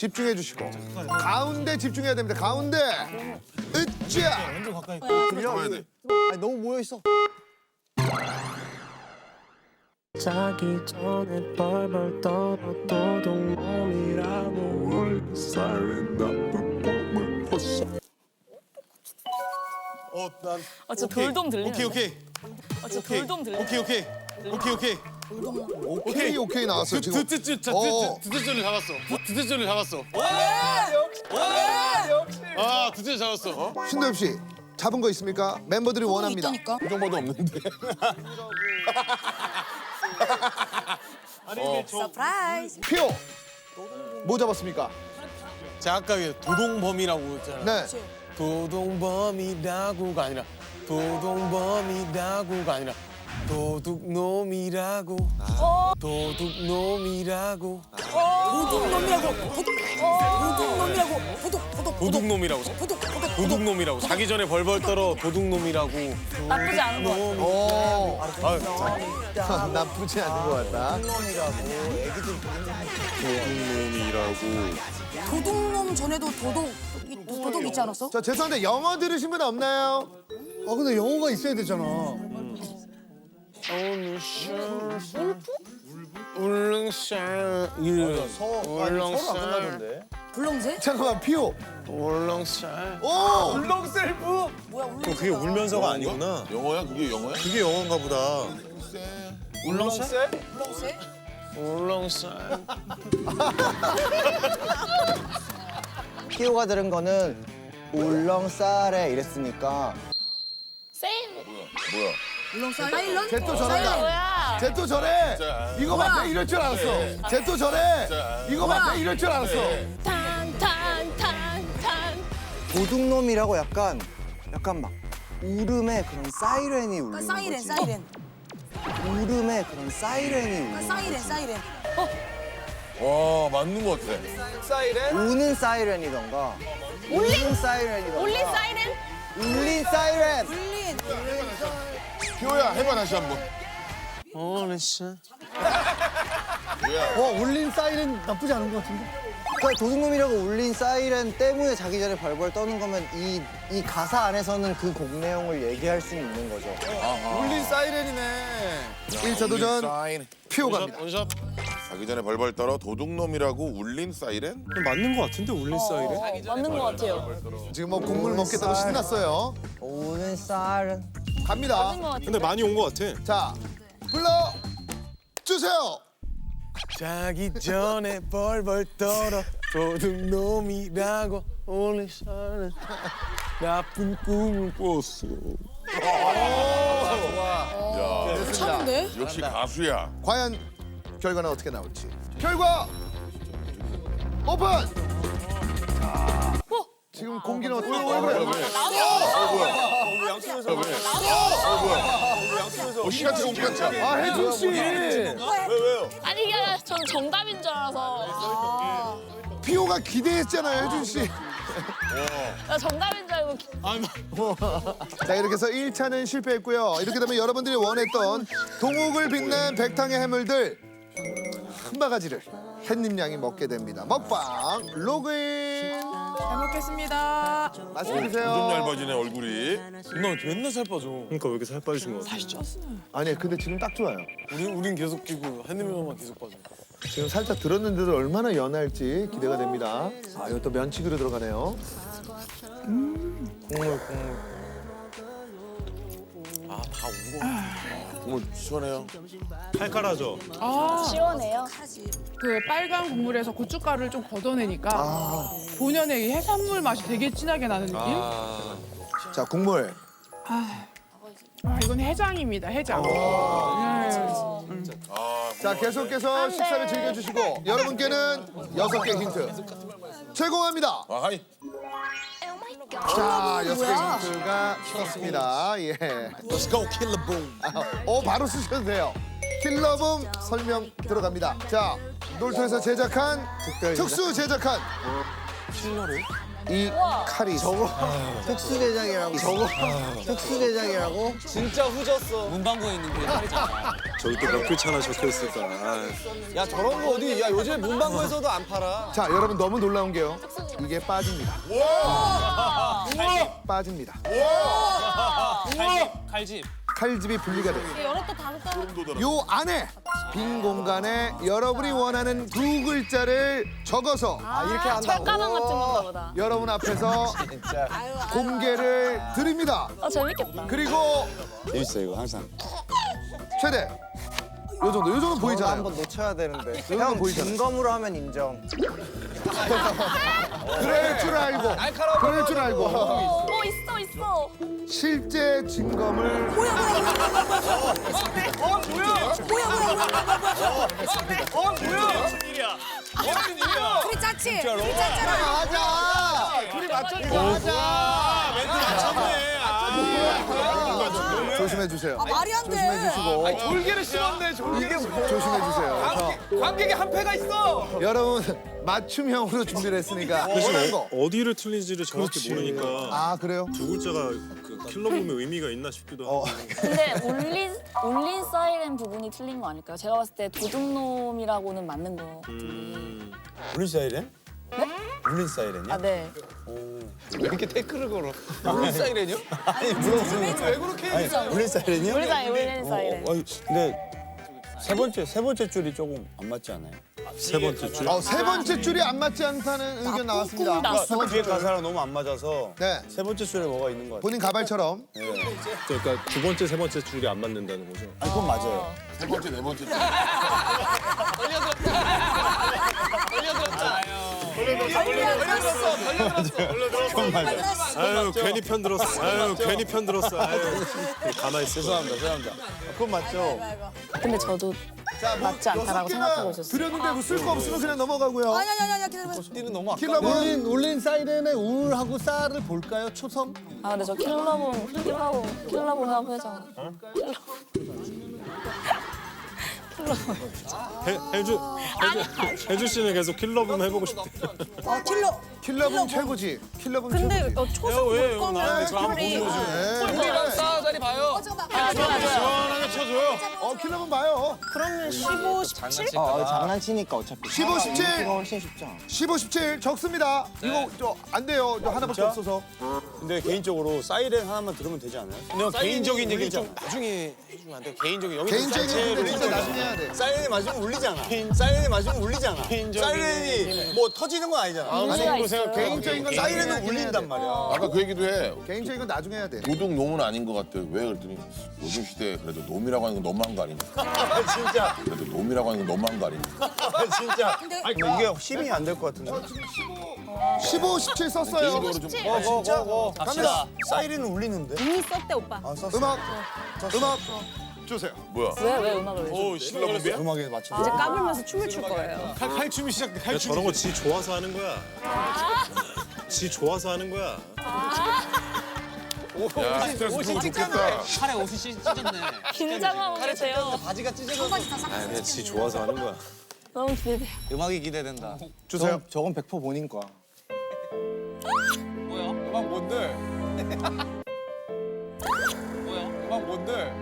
집중해 주시고 가운데 집중해야 됩니다. 가운데 으쌰 잡아야 돼. 아니, 너무 모여 있어. 자기 전에 벌벌 떨어 도둑놈이라고 울살은 나쁜 뽕을 벗어 어, 난 아, 진짜 돌돔 들리는데? 오케이 오케이 아, 진짜 돌돔 들리는데? 오케이 오케이 오케이 오케이. 오케이 오케이 나왔어요 지금. 드드드 어. 드드드를 잡았어. 드드드를 잡았어. 아 드드 잡았어. 어? 신도엽 씨 잡은 거 있습니까? 멤버들이 원합니다. 있다니까. 그 정도도 없는데. 서프라이즈. 피오 뭐 잡았습니까? 제가 아까 그 도동범이라고 했잖아요. 네. 도동범이라고가 아니라 도동범이라고가 아니라 도둑놈이라고 도둑놈이라고 도둑놈이라고. 도둑. 도둑놈이라고. 도둑. 도둑. 도둑놈이라고 도둑. 도둑. 도둑놈이라고 자기 전에 벌벌 떨어 도둑놈이라고 나쁘지 않은 것 같아. 오 아, 나쁘지 않은 것 같다. 도둑놈 전에도 도둑. 이- 도둑 있지 않았어? 자 죄송한데 영어 들으신 분 없나요? 아, 근데 영어가 있어야 되잖아. 울릉살 울릉살 불렁새? 잠깐만 피오. 울릉살 오 울렁새? 그게 울면서가 아니구나. 영어야? 그게 영어야? 그게 영어인가 보다. 울릉살 불렁새? 울릉살 피오가 들은 거는 울렁 쌀에 이랬으니까 세이브. 뭐야? 울렁새? 사일런? 쟤또 저런다. 쟤 또 저래. 이거 맞다 이럴 줄 알았어. 쟤 또 저래. 이거 맞다 이럴 줄 알았어. 탄, 탄, 탄, 탄. 도둑놈이라고 약간 약간 막 울음에 그런 사이렌이 울리는 그러니까 사이렌 거지. 사이렌. 울음에 그런 사이렌이 울리는 그러니까 사이렌 사이렌. 와 맞는 것 같아. 우는 사이렌이던가 울린 사이렌이던가 올린 사이렌? 울린 사이렌 울린. 피오야 해봐 다시 한번. 울릉살 어 울린 사이렌 나쁘지 않은 것 같은데 그러니까 도둑놈이라고 울린 사이렌 때문에 자기 전에 벌벌 떠는 거면 이, 이 가사 안에서는 그 곡 내용을 얘기할 수 있는 거죠 울린 사이렌이네. 1차 도전. 피오 갑니다. 원샷 자기 전에 벌벌 떨어 도둑놈이라고 울린 사이렌? 맞는 것 같은데 울린 사이렌? 어, 맞는 것 같아요. 지금 뭐 국물 먹겠다고 신났어요. 우는 사이렌 갑니다. 것. 근데 많이 온 것 같아. 자 불러 주세요. 자기 전에 벌벌 떨어 도둑 놈이라고 울릉살은 나쁜 꿈을 꿨어 차는데? 역시 가수야. 과연 결과는 어떻게 나올지. 결과 오픈. 자, 지금 공기는 어떻게 되고요? 어 시간차 시간차. 아 혜준 씨 아니, 이게 전 정답인 줄 알아서. 피오가 기대했잖아요 혜준 씨. 나 정답인 줄 알고. 기- 자 이렇게 해서 1차는 실패했고요. 이렇게 되면 여러분들이 원했던 동욱을 빛낸 백탕의 해물들 한 바가지를 햇님 양이 먹게 됩니다. 먹방 로그인. 잘 먹겠습니다. 맛있게 좀 드세요. 얇아지네 얼굴이. 나 맨날 살 빠져 그러니까 왜 이렇게 살 빠지신 것 같아? 아니 근데 지금 딱 좋아요. 우리, 우린 계속 찌고 햇님만 계속 빠져 지금 살짝 들었는데도 얼마나 연할지 기대가 됩니다. 아 이것도 면치기로 들어가네요. 국물 국물 아다 울어 국물 시원해요. 칼칼하죠? 시원해요. 그 빨간 국물에서 고춧가루를 좀 걷어내니까 본연의 이 해산물 맛이 되게 진하게 나는 느낌? 아, 자 국물. 이건 해장입니다, 해장. 네. 자 계속해서 식사를 즐겨주시고 여러분께는 여섯 개 힌트. 제공합니다. 아 하이. 자 여섯 개 힌트가 떴습니다. 예. Let's go kill the boom 어 바로 쓰셔도 돼요. 킬러붐 설명 들어갑니다. 자 놀토에서 제작한 특수 제작한 킬러를? 이 칼이 저거 특수 제작이라고. 저거 특수 제작이라고. 진짜 후졌어. 문방구에 있는 그 칼이잖아. 저기 또 몇 글자나 적혀 있을까. 아, 야 저런 거 어디? 야 요즘에 문방구에서도 안 팔아. 자 여러분 너무 놀라운 게요 이게 빠집니다 빠집니다 칼집. 칼집. 칼집이 분리가 돼요 열었다 닫았다. 요 안에 빈 공간에 여러분이 원하는 두 글자를 적어서 아 이렇게 한다고. 철가방 같은 건가 보다. 여러분 앞에서 진짜. 공개를 드립니다 아 재밌겠다. 그리고 재밌어 이거 항상. 최대 요 정도 요 정도 보이잖아요 한번 놓쳐야 되는데. 형 보이잖아. 증거으로 하면 인정. 그럴 줄 알고 그럴 줄 알고 어 있어 있어. 실제 증거물. 뭐야 뭐야 뭐야? 뭐야? 뭐야? 뭐야? 우리 짰지? 우리 짰잖아. 하자 둘이 맞췄다 하자 멘트 맞췄네. 조심해 주세요 아 말이 안 조심해 돼. 주시고 졸개를 씹었네. 졸개. 조심해 주세요 관객에 한 패가 있어. 자, 여러분 맞춤형으로 준비를 했으니까 원하는 거. 어디를 틀린지를 정확히 모르니까 아 그래요? 두 글자가 그 킬러 붐의 의미가 있나 싶기도 하고. 근데 울린 울린 사이렌 부분이 틀린 거 아닐까요? 제가 봤을 때 도둑놈이라고는 맞는 거. 음, 울린 사이렌? 네? 울린 사이렌이야? 아 네. 왜 이렇게 태클을 걸어? 무슨 사이렌이요? 아니 물어보는 왜 그렇게 해? 아니 울린 사이렌이요? 울린 울린 사이렌. 어, 근데 세 번째 세 번째 줄이 조금 안 맞지 않아요? 세 번째 줄. 어, 세 번째 줄이 안 맞지 않다는 의견 나왔습니다. 꿈을 났어. 그러니까 뒤에 가사랑 너무 안 맞아서 네. 세 번째 줄에 뭐가 있는 것 같아요. 본인 가발처럼 그러니까 두 번째 세 번째 줄이 안 맞는다는 거죠. 아니 그건 맞아요. 세 번째 네 번째 그건 맞 아요. 아유 괜히 편 들었어. 아유 괜히 편 들었어. 아유 가만히 있어. 죄송합니다. 죄송합니다. 그건 맞죠. 근데 저도 맞지 않다라고 생각하고 있었어요. 드렸는데 뭐 쓸 거 없으면 그냥 넘어가고요. 아니 아니 아니 기다려. 뛰는 너무 아까. 울린 사이렌의 우울하고 쌀을 볼까요? 초성? 아 근데 저 킬러본 킬러본 킬러본 하고 해 해, 해주 해주 해주 씨는 계속 킬러붐 해보고 싶대. 어 킬러. 킬러분 최고지. 킬러분 근데 최고지. 어, 초성 볼 거면 차라리. 네. 싸다리 봐요. 아 좋아 좋아. 시원하게 쳐줘요. 어 킬러분 봐요. 그러면 15, 17? 아 장난치니까 어차피. 15, 17. 이거 훨씬 쉽죠. 15, 17 적습니다. 이거 저 안 돼요. 저 하나밖에 없어서. 근데 개인적으로 사이렌 하나만 들으면 되지 않아요? 근데 개인적인 얘기 좀. 나중에 해주면 안 돼. 개인적인 여기 개인적인 얘기는 진짜. 나중에 해야 돼. 사이렌이 맞으면 울리잖아. 사이렌이 맞으면 울리잖아. 개인적인 사이렌이. 뭐 터지는 건 아니잖아. 있어요. 개인적인 건 나중에 사이렌은 해야 돼. 울린단 말이야. 아까 그 얘기도 해 개인적인 건 나중에 해야 돼. 도둑 놈은 아닌 것 같아 왜 그랬더니 요즘 시대에 그래도 놈 이라고 하는 건 너무한 거 아닙니까 진짜. 그래도 놈이라고 하는 건 너무한 거 아닙니까 진짜. 아니, 이게 힘이 안 될 것 같은데. 15, 17 썼어요. 개인적으로 좀 어, 진짜? 어, 갑니다. 사이렌은 울리는데? 이미 썼대 오빠. 아, 썼어. 음악 음악 주세요. 뭐야 왜 왜 음악을 왜? 줘? 오 실력이야? 음악에 맞춰서. 이제 까불면서 춤을 출 거예요. 칼, 칼춤이 시작돼. 야, 칼춤. 저런 거 지 좋아서 하는 거야. 지 좋아서 하는 거야. 야 스트레스 풀고 좋겠다 칼에 옷이 찢어졌네. 긴장하고 계세요. 바지가 찢어져. 청바지 다 싹. 아, 그냥 지 좋아서 하는 거야. 너무 기대돼. 음악이 기대된다. 주세요. 저건 100% 본인 거야. 뭐야? 음악 뭔데? 뭐야? 음악 뭔데?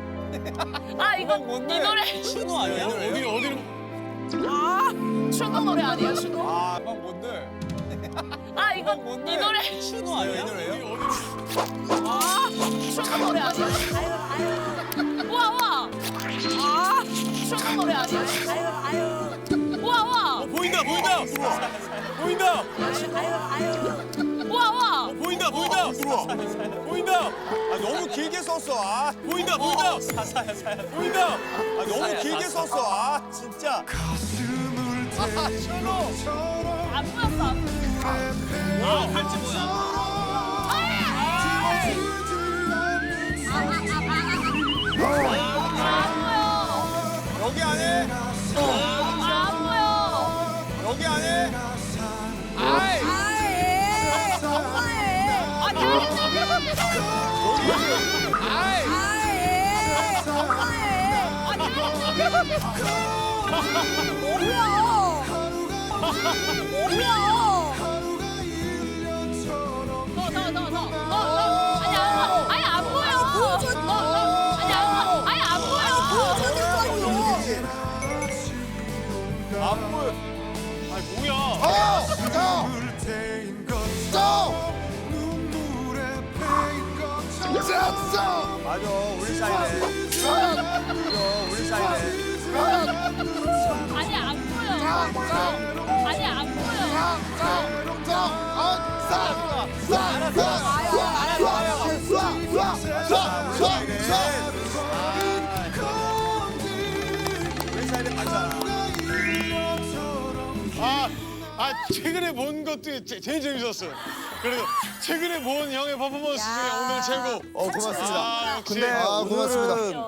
아 이거 뭔데? 이 노래 신호 아니야? 어디 어디로? 추노 노래 아니에요 추노? 아 음악 뭔데? 아 이거? 이 노래 신호 아니야? 추노 노래 아니에요? 우와 우와. 아 추노 노래 아니에요? 우와 우와. 보인다 보인다. 보인다 우와 우와. 보인다 보인다. 보인다. 아 너무 길게 썼어. 아 보인다 보인다. 사사야 사야. 보인다. 아 너무 길게 썼어. 아 진짜. 안 보였어 안 보였어. 아, 팔찌 뭐야? 여기 안에. 여기 안에. 아예. 엄마예. 뭐야? 뭐야? 맞아 우리 사이네 맞아 우리 사이네 아니 안 보여. 아니 안 보여. 우리 사이네 맞잖아 아, 아 최근에 본 것도 제, 제일 재밌었어요. 그래도 최근에 본 형의 퍼포먼스 중에 오늘 최고. 어 고맙습니다. 아 역시. 근데 아, 고맙습니다. 오늘은